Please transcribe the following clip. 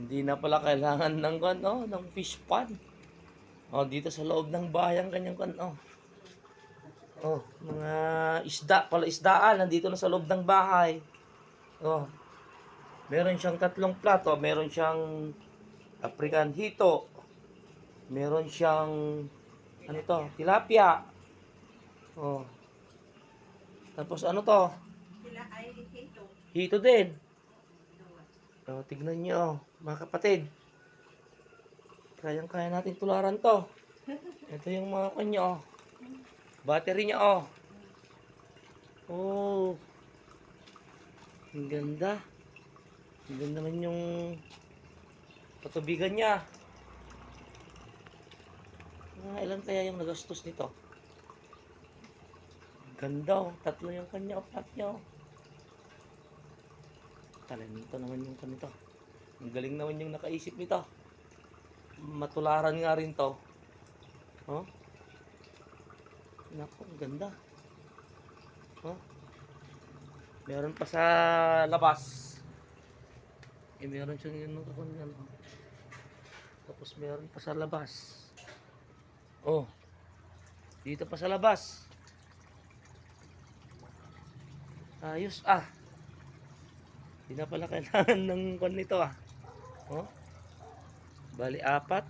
Hindi na pala kailangan ng ano, ng fish pond. Oh, dito sa loob ng bahay ang kanyang kan oh. Oh, mga isda, pala isdaan nandito na sa loob ng bahay. Oh. Meron siyang tatlong plato, meron siyang African hito. Meron siyang ano to, tilapia. Oh. Tapos ano to? Hito din. Oh, tignan niyo, mga kapatid. Kayang-kaya natin tularan to. Ito yung mga kanya, oh. Battery niya, oh. Oh. Ang ganda. Ang ganda naman yung patubigan niya. Mga ilan kaya yung nagastos nito? Ganda, oh. Tatlo yung kanya, oh. Niya, oh. Talento naman yung kanito. Ang galing naman yung nakaisip nito. Matularan nga rin to. Oh? Naku, ang ganda. Oh? Meron pa sa labas. Eh, meron siyang yun ako ano. Tapos meron pa sa labas. Oh. Dito pa sa labas. Ayos ah. Hindi na pala kailangan ng kon nito ah. Oh. Bali apat.